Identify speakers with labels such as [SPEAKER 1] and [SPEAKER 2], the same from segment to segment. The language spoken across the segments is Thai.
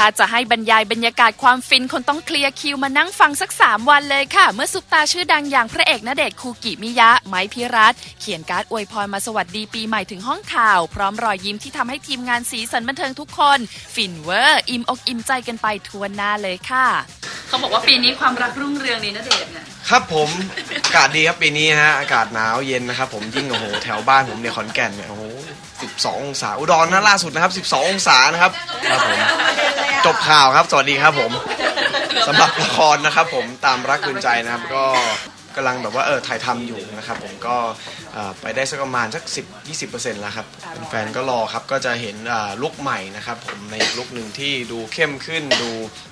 [SPEAKER 1] ถ้าจะให้บรรยายบรรยากาศความฟินคนต้องเคลียร์คิวมานั่งฟังสัก 3 วันเลยค่ะ เมื่อซุปตาชื่อดังอย่างพระเอกณเดชน์คูกิมิยะ ไม้พิรัตน์เขียนการ์ดอวยพรมาสวัสดีปีใหม่ถึงห้องข่าว พร้อมรอยยิ้มที่ทำให้ทีมงานสีสันบันเทิงทุกคน ฟินเวอร์ อิ่มอกอิ่มใจกันไปทั่วหน้าเลยค่ะ เขาบอกว่าปีนี้ความรักรุ่งเรืองนี่ณเดชน์เนี่ย
[SPEAKER 2] ครับผมอากาศดีครับปีนี้ฮะอากาศหนาวเย็นนะครับผมยิ่งโอ้โหแถวบ้านผมเนี่ยขอนแก่นเนี่ยโอ้โห 12 องศาอุดรนะล่าสุดนะครับ 12 องศานะครับครับผมจบข่าวครับ สวัสดีครับผมสำหรับละครนะครับ ผมตามรักคืนใจนะครับ ก็กำลังแบบว่าเออถ่ายทำอยู่นะครับ ผมก็เอ่อไปได้สักประมาณสัก10-20%แล้วครับแฟนๆก็รอครับก็จะเห็นอ่าลุคใหม่นะครับ ผมในอีกลุคหนึ่งที่ดูเข้มขึ้น ดู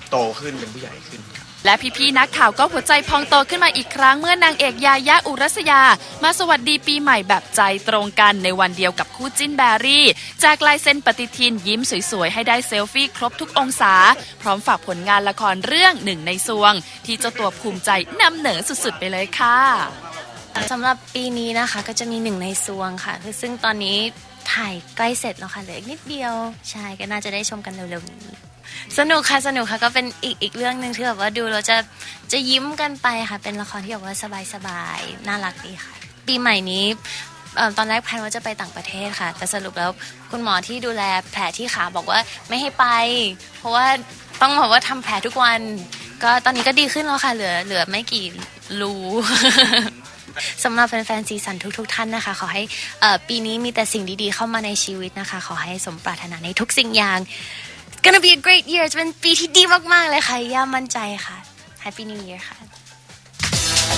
[SPEAKER 2] โตขึ้นเป็นผู้ใหญ่ขึ้นครับ
[SPEAKER 1] และพี่ๆนักข่าวก็หัวใจพองโตขึ้นมาอีกครั้งเมื่อนางเอกยายาอุรัสยา มาสวัสดีปีใหม่แบบใจตรงกันในวันเดียวกับคู่จิ้นแบรี่ จากลายเซ็นปฏิทินยิ้มสวยๆ ให้ได้เซลฟี่ครบทุกองศา พร้อมฝากผลงานละครเรื่องหนึ่งในซวง ที่เจ้าตัวภูมิใจนำเหนอสุดๆไปเลยค่ะ
[SPEAKER 3] สำหรับปีนี้นะคะก็จะมีหนึ่งในซวงค่ะคือซึ่งตอนนี้ถ่ายใกล้เสร็จแล้วค่ะเหลืออีกนิดเดียวใช่ก็น่าจะได้ชมกันเร็วๆนี้ สนุกค่ะสนุกค่ะก็เป็นอีกอีกเรื่องหนึ่งที่แบบว่าดูเราจะจะยิ้มกันไปค่ะ เป็นละครที่แบบว่าสบายๆน่ารักดีค่ะ ปีใหม่นี้เอ่อตอนแรกแพลนว่าจะไปต่างประเทศค่ะ แต่สรุปแล้วคุณหมอที่ดูแลแผลที่ขาบอกว่าไม่ให้ไป เพราะว่าต้องบอกว่าทำแผลทุกวัน ก็ตอนนี้ก็ดีขึ้นแล้วค่ะ เหลือเหลือไม่กี่รู สำหรับแฟนๆซีสันทุก ๆ ท่านนะคะ ขอให้ปีนี้มีแต่สิ่งดีๆ เข้ามาในชีวิตนะคะ ขอให้สมปรารถนาในทุกสิ่งอย่าง gonna be a great year จะเป็นปีที่ดีมากๆเลยค่ะย่ามั่นใจค่ะ Happy New Year ค่ะ